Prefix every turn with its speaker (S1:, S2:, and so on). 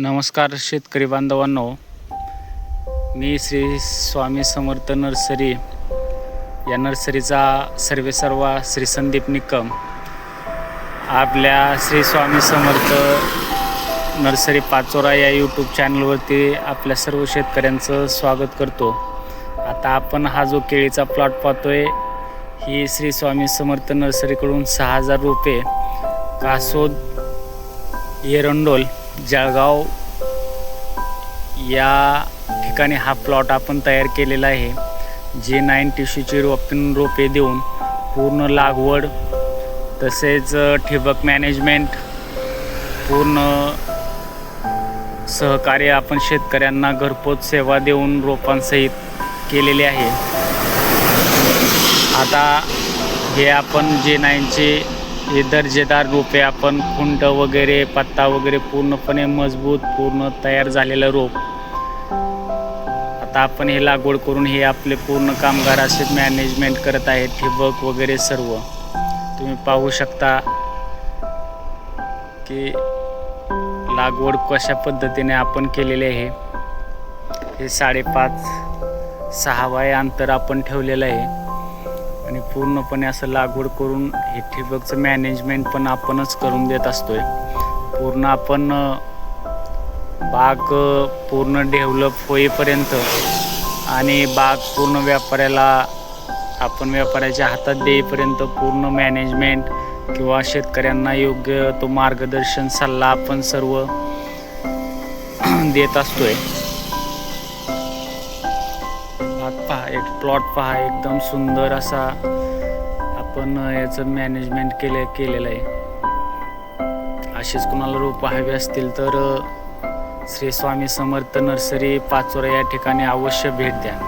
S1: नमस्कार शेतकरी बांधवांनो. मी श्री स्वामी समर्थ नर्सरी या नर्सरीचा सर्वे सर्वा श्री संदीप निकम. आपल्या श्री स्वामी समर्थ नर्सरी पाचोरा या यूट्यूब चॅनलवरती आपल्या सर्व शेतकऱ्यांचं स्वागत करतो. आता आपण हा जो केळीचा प्लॉट पाहतोय ही श्री स्वामी समर्थ नर्सरीकडून सहा हजार रुपये कासोद एरंडोल जळगाव या ठिकाणी हा प्लॉट आपण तयार केलेला आहे. जे नाईन टिश्यूची रोपण रोपे देऊन पूर्ण लागवड तसेच ठिबक मॅनेजमेंट पूर्ण सहकार्य आपण शेतकऱ्यांना घरपोच सेवा देऊन रोपांसहित केलेले आहे. आता हे आपण जे नाईनचे हे दर्जेदार रोपे आपण खुंट वगैरे पत्ता वगैरे पूर्णपणे मजबूत पूर्ण तयार झालेलं रोप. आता आपण हे लागवड करून हे आपले पूर्ण कामगार असे मॅनेजमेंट करत आहेत ठिबक वगैरे सर्व. तुम्ही पाहू शकता की लागवड कशा पद्धतीने आपण केलेले आहे. हे साडेपाच सहा वाय अंतर आपण ठेवलेलं आहे. पूर्णपणे असं लागवड करून हे ठिबकचं मॅनेजमेंट पण आपणच करून देत असतोय. पूर्ण आपण बाग पूर्ण डेव्हलप होईपर्यंत आणि बाग पूर्ण व्यापाऱ्याला आपण व्यापाऱ्याच्या हातात देईपर्यंत पूर्ण मॅनेजमेंट किंवा शेतकऱ्यांना योग्य तो मार्गदर्शन सल्ला आपण सर्व देत असतोय. पहा एक प्लॉट पहा एकदम सुंदर असा आपण याचं मॅनेजमेंट केले केलेलं आहे. असेच कुणाला रोप हवे असतील तर श्री स्वामी समर्थ नर्सरी पाचोरा या ठिकाणी अवश्य भेट द्या.